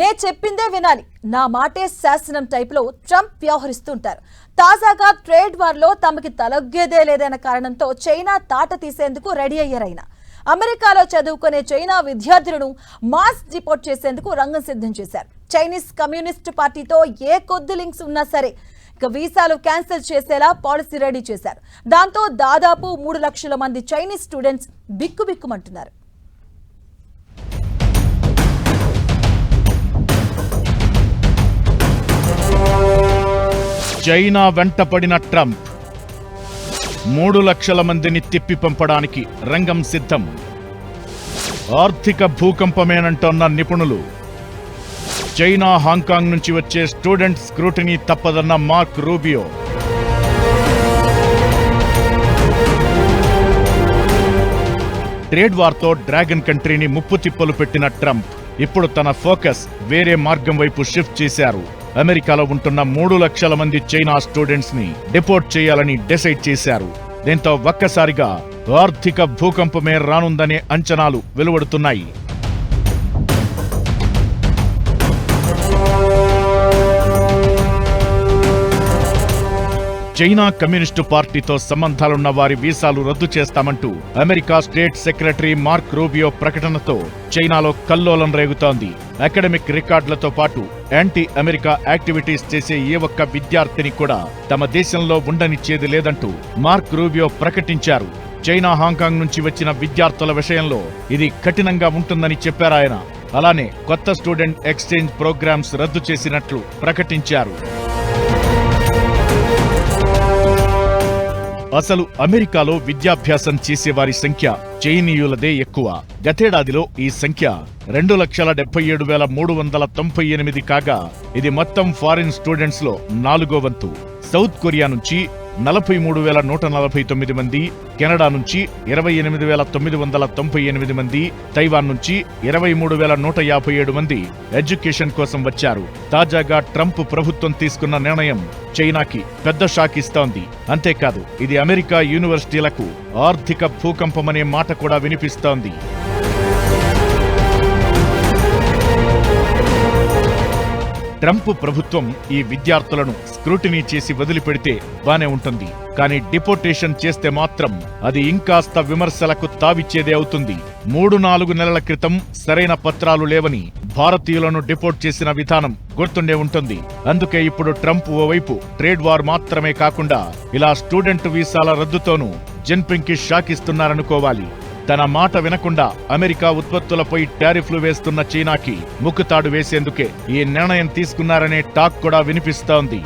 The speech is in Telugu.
నే చెప్పిందే వినాలి. నా మాటే శాసనం టైప్లో ట్రంప్ వ్యవహరిస్తుంటారు. తాజాగా ట్రేడ్ వార్లో తమకి తలగ్గేదే లేదన్న కారణంతో చైనా తాట తీసేందుకు రెడీ అయ్యారైనా. అమెరికాలో చదువుకునే చైనా విద్యార్థులను మాస్ డిపోర్ట్ చేసేందుకు రంగం సిద్ధం చేశారు. చైనీస్ కమ్యూనిస్ట్ పార్టీతో ఏ కొద్ది లింక్స్ ఉన్నా సరే ఇక వీసాలు క్యాన్సిల్ చేసేలా పాలసీ రెడీ చేశారు. దాంతో దాదాపు మూడు లక్షల మంది చైనీస్ స్టూడెంట్స్ బిక్కుబిక్కుమంటున్నారు చైనా వెంటపడిన ట్రంప్. మూడు లక్షల మందిని తిప్పి పంపడానికి రంగం సిద్ధం. ఆర్థిక భూకంపమేనంటోన్న నిపుణులు. చైనా హాంకాంగ్ నుంచి వచ్చే స్టూడెంట్ స్క్రూటినీ తప్పదన్న మార్క్ రూబియో. ట్రేడ్ వార్తో డ్రాగన్ కంట్రీని ముప్పు తిప్పలు పెట్టిన ట్రంప్. ఇప్పుడు తన ఫోకస్ వేరే మార్గం వైపు షిఫ్ట్ చేశారు. అమెరికాలో ఉంటున్న మూడు లక్షల మంది చైనా స్టూడెంట్స్ని డిపోర్ట్ చేయాలని డిసైడ్ చేశారు. దీంతో ఒక్కసారిగా ఆర్థిక భూకంపమే రానుందనే అంచనాలు వెలువడుతున్నాయి. చైనా కమ్యూనిస్టు పార్టీతో సంబంధాలున్న వారి వీసాలు రద్దు చేస్తామంటూ America state secretary Mark Rubio ప్రకటనతో చైనాలో కల్లోలం రేగుతోంది. అకాడమిక్ రికార్డులతో పాటు యాంటీ అమెరికా యాక్టివిటీస్ చేసే ఏ ఒక్క విద్యార్థిని కూడా తమ దేశంలో ఉండనిచ్చేది లేదంటూ మార్క్ రూబియో ప్రకటించారు. చైనా హాంకాంగ్ నుంచి వచ్చిన విద్యార్థుల విషయంలో ఇది కఠినంగా ఉంటుందని చెప్పారాయన అలానే కొత్త స్టూడెంట్ ఎక్స్చేంజ్ ప్రోగ్రామ్స్ రద్దు చేసినట్లు ప్రకటించారు. అసలు అమెరికాలో విద్యాభ్యాసం చేసేవారి సంఖ్య చైనీయులదే ఎక్కువ. గతేడాదిలో ఈ సంఖ్య రెండు లక్షల డెబ్బై ఏడు వేల మూడు వందల తొంభై ఎనిమిది కాగా ఇది మొత్తం ఫారిన్ స్టూడెంట్స్లో నాలుగో వంతు. సౌత్ కొరియా నుంచి నలభై మూడు వేల నూట నలభై తొమ్మిది మంది కెనడా నుంచి ఇరవై ఎనిమిది వేల తొమ్మిది వందల తొంభై ఎనిమిది మంది తైవాన్ నుంచి ఇరవై మూడు వేల నూట యాభై ఏడు మంది ఎడ్యుకేషన్ కోసం వచ్చారు. తాజాగా ట్రంప్ ప్రభుత్వం తీసుకున్న నిర్ణయం చైనాకి పెద్ద షాక్ ఇస్తోంది. అంతేకాదు ఇది అమెరికా యూనివర్సిటీలకు ఆర్థిక భూకంపమనే మాట కూడా వినిపిస్తోంది. ట్రంప్ ప్రభుత్వం ఈ విద్యార్థులను స్క్రూటినీ చేసి వదిలిపెడితే బానే ఉంటుంది. కానీ డిపోర్టేషన్ చేస్తే మాత్రం అది ఇంకాస్త విమర్శలకు తావిచ్చేదే అవుతుంది. మూడు నాలుగు నెలల క్రితం సరైన పత్రాలు లేవని భారతీయులను డిపోర్ట్ చేసిన విధానం గుర్తుండే ఉంటుంది. అందుకే ఇప్పుడు ట్రంప్ ఓవైపు ట్రేడ్ వార్ మాత్రమే కాకుండా ఇలా స్టూడెంట్ వీసాల రద్దుతోనూ జిన్పింగ్కి షాక్ ఇస్తున్నారనుకోవాలి తన మాట వినకుండా అమెరికా ఉత్పత్తులపై టారిఫ్లు వేస్తున్న చైనాకి ముక్కుతాడు వేసేందుకే ఈ నిర్ణయం తీసుకున్నారనే టాక్ కూడా వినిపిస్తోంది.